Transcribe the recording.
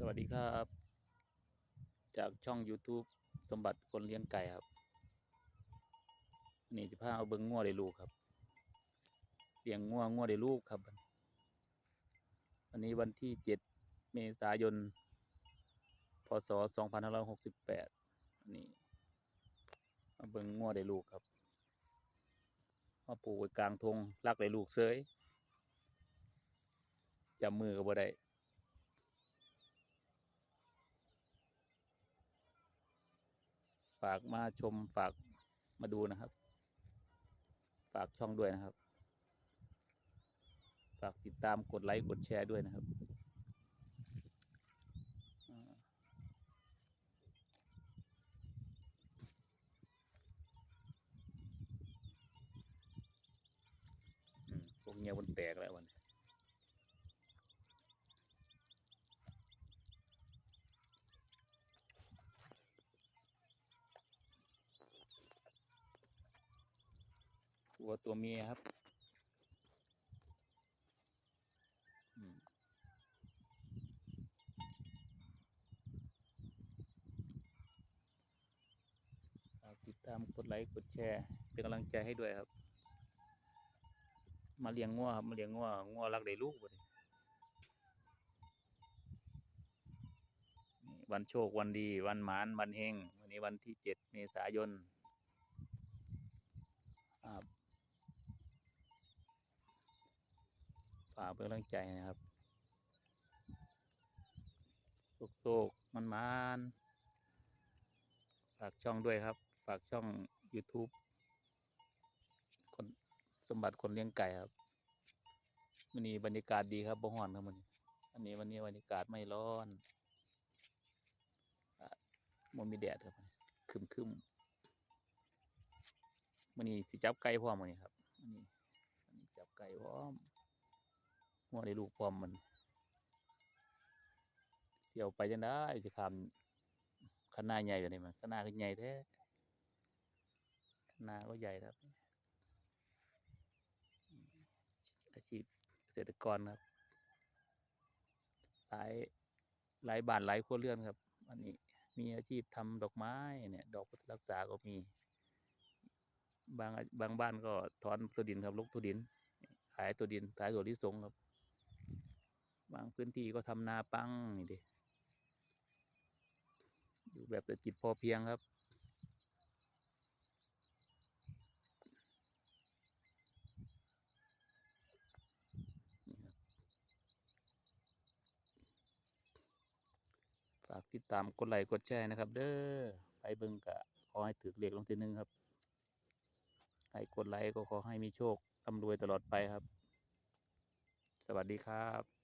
สวัสดีครับ จากช่อง YouTube สมบัติคนเลี้ยงไก่ครับนี่จะพาเอาเบิ้งงัวได้ลูกครับเลี้ยงงัวงัวได้ลูกครับ วันนี้วันที่ 7 เมษายน พศ 2568อันนี้มาเบิ้งงัวได้ลูกครับมาปลูกไว้กลางทงรักได้ลูกเซยจับมือก็บ่ได้ ฝากมาชมฝากมาดูนะครับ ฝากช่องด้วยนะครับ ฝากติดตามกดไลค์กดแชร์ด้วยนะครับอืมพวกเงี้ยบนแตกแล้ววันนี้ ตัวตัวเมียครับติดตามกดไลค์กดแชร์ เป็นกำลังใจให้ด้วยครับ มาเลี้ยงงัวครับ มาเลี้ยงงัวงัวรักได้ลูกบ่ดวันโชควันดี วันหมานวันเฮงวันนี้วันที่เจ็ดเมษายนครับฝากเป็นกำลังใจนะครับโศกโศกมันมานฝากช่องด้วยครับ ฝากช่อง YouTube คนสมบัติคนเลี้ยงไก่ครับวันนี้บรรยากาศดีครับบ่ฮ้อนครับวันนี้อันนี้วันนี้บรรยากาศไม่ร้อนอะมันมีแดดครับคึมคึมๆวันนี้สิจับไก่พร้อมวันนี้ครับวันนี้วันนี้จับไก่พร้อม หัวได้ลูกพร้อมมัน เสียวไปจังได้สิคำขนาดใหญ่กันได้มั้ยขนาดก็ใหญ่แท้ขนาดก็ใหญ่ครับอาชีพเกษตรกรครับ หลายหลายบ้านหลายครัวเรือนครับ อันนี้มีอาชีพทำดอกไม้เนี่ย ดอกพุทธรักษาก็มี บางบางบ้านก็ถอนตัวดินครับลกตัวดิน ขายตัวดินขายตัวที่สงครับ บางพื้นที่ก็ทำนาปังนี่ดิอยู่แบบเศรษฐกิจพอเพียงครับ ฝากติดตามกดไลค์กดแชร์นะครับ เด้อไปเบิ่งกะขอให้ถือเลขลงทีหนึ่งครับใครกดไลค์ก็ขอให้มีโชคร่ำรวยตลอดไปครับ สวัสดีครับ